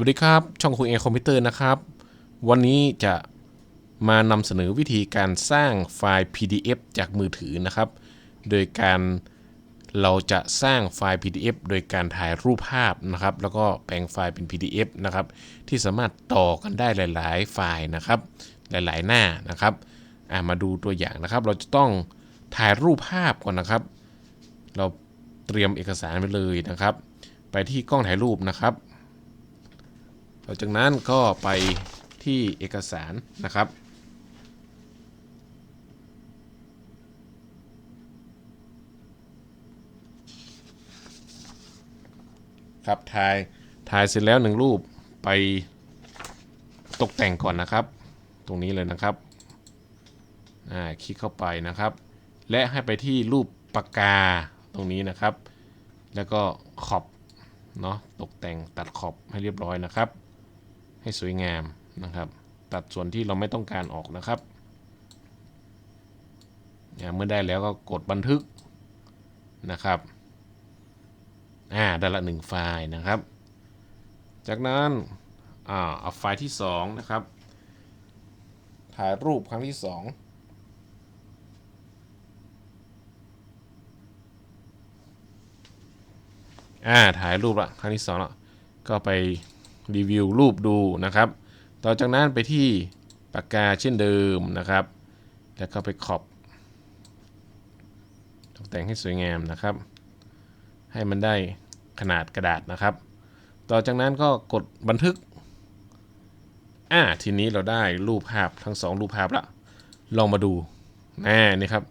วัสดีครับ ช่องคุยเอคอมพิวเตอร์นะครับ วันนี้จะมานำเสนอวิธีการสร้างไฟล์ PDF จากมือถือนะครับ โดยการเราจะสร้างไฟล์ PDF โดยการถ่ายรูปภาพนะครับ แล้วก็แปลงไฟล์เป็น PDF นะครับ ที่สามารถต่อกันได้หลาย ๆ ไฟล์นะครับ หลาย ๆ หน้านะครับามาดูตัวอย่างนะครับ เราจะต้องถ่ายรูปภาพก่อนนะครับ เราเตรียมเอกสารไปเลยนะครับ ไปที่กล้องถ่ายรูปนะครับ หลังจากนั้นก็ไปที่เอกสารนะครับ ครับถ่ายถ่ายเสร็จแล้วหนึ่งรูปไปตกแต่งก่อนนะครับ ตรงนี้เลยนะครับอ่าคลิกเข้าไปนะครับ และให้ไปที่รูปปากกาตรงนี้นะครับ แล้วก็ขอบเนาะตกแต่งตัดขอบให้เรียบร้อยนะครับ ให้สวยงามนะครับ ตัดส่วนที่เราไม่ต้องการออกนะครับ เมื่อได้แล้วก็กดบันทึกนะครับอ่าได้ละหนึ่งไฟล์นะครับ จากนั้นอ่าเอาไฟล์ที่สองนะครับ ถ่ายรูปครั้งที่สองอ่าถ่ายรูปละครั้งที่สองแล้วก็ไป รีวิวรูปดูนะครับ ต่อจากนั้นไปที่ปากกาเช่นเดิมนะครับ แล้วก็ไปขอบตกแต่งให้สวยงามนะครับ ให้มันได้ขนาดกระดาษนะครับ ต่อจากนั้นก็กดบันทึกอ่าทีนี้เราได้รูปภาพทั้งสองรูปภาพละลองมาดูแน่นี่ครับ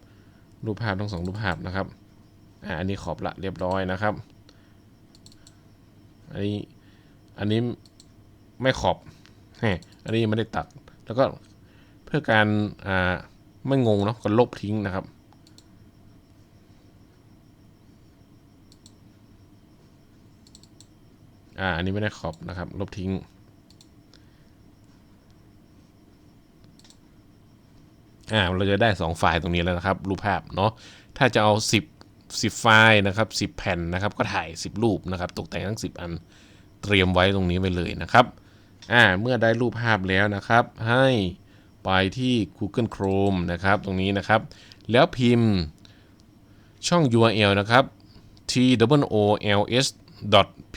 รูปภาพทั้งสองรูปภาพนะครับอ่าอันนี้ขอบละเรียบร้อยนะครับ อันนี้ อันนี้ไม่ขอบแหมอันนี้ไม่ได้ตัด แล้วก็เพื่อการอ่าไม่งงเนาะก็ลบทิ้งนะครับ อ่า อันนี้ไม่ได้ขอบนะครับ ลบทิ้ง อ่า เราจะได้ 2 ไฟล์ตรงนี้แล้วนะครับ รูปภาพเนาะ ถ้าจะเอา 10 10 ไฟล์นะครับ 10 แผ่นนะครับ ก็ถ่าย 10 รูปนะครับ ตกแต่งทั้ง 10 อัน เตรียมไว้ตรงนี้ไว้เลยนะครับอ่าเมื่อได้รูปภาพแล้วนะครับ ให้ไปที่ Google Chrome นะครับตรงนี้นะครับ แล้วพิมพ์ช่อง URL นะครับ t w o l s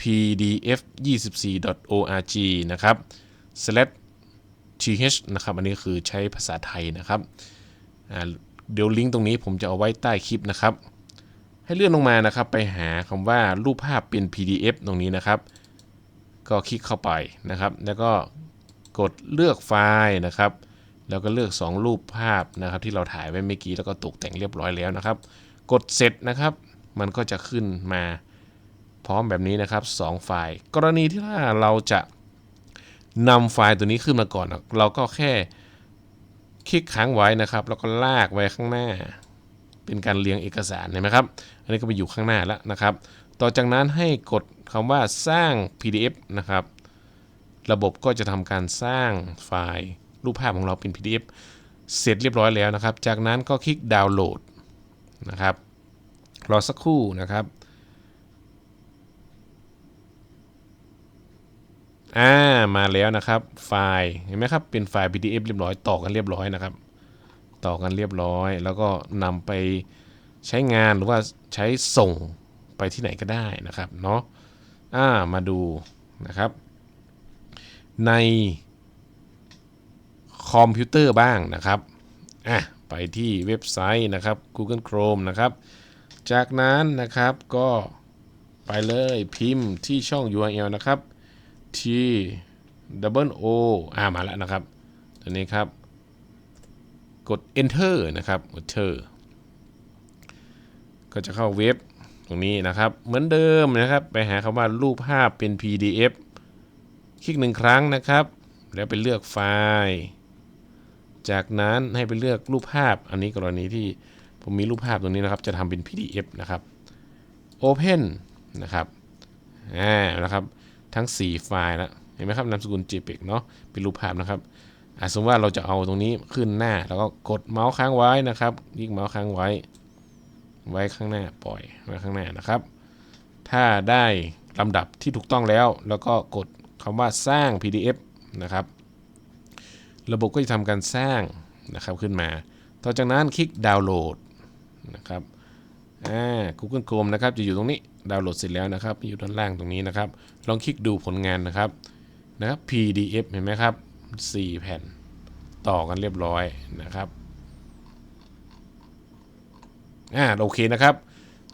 pdf 24 org นะครับ slash th นะครับ อันนี้คือใช้ภาษาไทยนะครับเดี๋ยวลิงก์ตรงนี้ผมจะเอาไว้ใต้คลิปนะครับ ให้เลื่อนลงมานะครับ ไปหาคำว่ารูปภาพเป็น PDF ตรงนี้นะครับ ก็คลิกเข้าไปนะครับ แล้วก็กดเลือกไฟล์นะครับ แล้วก็เลือก 2 รูปภาพนะครับ ที่เราถ่ายไว้เมื่อกี้แล้วก็ตกแต่งเรียบร้อยแล้วนะครับ กดเสร็จนะครับ มันก็จะขึ้นมาพร้อมแบบนี้นะครับ 2 ไฟล์ กรณีที่ถ้าเราจะนำไฟล์ตัวนี้ขึ้นมาก่อน เราก็แค่คลิกค้างไว้นะครับ แล้วก็ลากไว้ข้างหน้า เป็นการเรียงเอกสารเห็นไหมครับ อันนี้ก็ไปอยู่ข้างหน้าแล้วนะครับ ต่อจากนั้นให้กดคำว่าสร้าง PDF นะครับ ระบบก็จะทำการสร้างไฟล์รูปภาพของเราเป็น PDF เสร็จเรียบร้อยแล้วนะครับ จากนั้นก็คลิกดาวน์โหลดนะครับ รอสักครู่นะครับ อ่า มาแล้วนะครับ ไฟล์ เห็นไหมครับ เป็นไฟล์ PDF เรียบร้อย ต่อกันเรียบร้อยนะครับ ต่อกันเรียบร้อย แล้วก็นำไปใช้งานหรือว่าใช้ส่ง ไปที่ไหนก็ได้นะครับเนาะอ่ามาดูนะครับ ในคอมพิวเตอร์บ้างนะครับอะไปที่เว็บไซต์นะครับ Google Chrome นะครับ จากนั้นนะครับก็ไปเลยพิมพ์ที่ช่อง URL นะครับ t double o อ่ามาแล้วนะครับ ตัวนี้ครับ กด enter นะครับ enter ก็จะเข้าเว็บ ตรงนี้นะครับ เหมือนเดิมนะครับ ไปหาคำว่ารูปภาพเป็น PDF คลิกหนึ่งครั้งนะครับ แล้วไปเลือกไฟล์ จากนั้นให้ไปเลือกรูปภาพ อันนี้กรณีที่ผมมีรูปภาพตรงนี้นะครับ จะทำเป็น PDF นะครับ Open นะครับอ่านะครับ ทั้ง 4 ไฟล์แล้วเห็นไหมครับนามสกุล JPEG เนาะเป็นรูปภาพนะครับอ่าสมมติว่าเราจะเอาตรงนี้ขึ้นหน้า แล้วก็กดเมาส์ค้างไว้นะครับยิกเมาส์ค้างไว้ ไว้ข้างหน้าปล่อยไว้ข้างหน้านะครับ ถ้าได้ลำดับที่ถูกต้องแล้ว แล้วก็กดคำว่าสร้าง PDF นะครับ ระบบก็จะทำการสร้างนะครับขึ้นมา ต่อจากนั้นคลิกดาวน์โหลดนะครับอ่า Google Chrome นะครับจะอยู่ตรงนี้ดาวน์โหลดเสร็จแล้วนะครับอยู่ด้านล่างตรงนี้นะครับ ลองคลิกดูผลงานนะครับนะครับ PDF เห็นไหมครับ 4 แผ่นต่อกันเรียบร้อยนะครับ อ่าโอเคนะครับ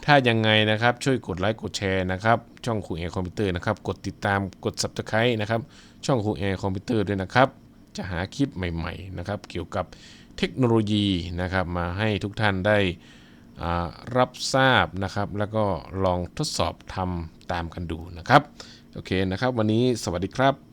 ถ้ายังไงนะครับช่วยกดไลค์กดแชร์นะครับช่องครูแอร์คอมพิวเตอร์นะครับกดติดตามกด Subscribe นะครับช่องครูแอร์คอมพิวเตอร์ด้วยนะครับ จะหาคลิปใหม่ๆนะครับเกี่ยวกับเทคโนโลยีนะครับมาให้ทุกท่านได้อ่ารับทราบนะครับ แล้วก็ลองทดสอบทำตามกันดูนะครับ โอเคนะครับ วันนี้สวัสดีครับ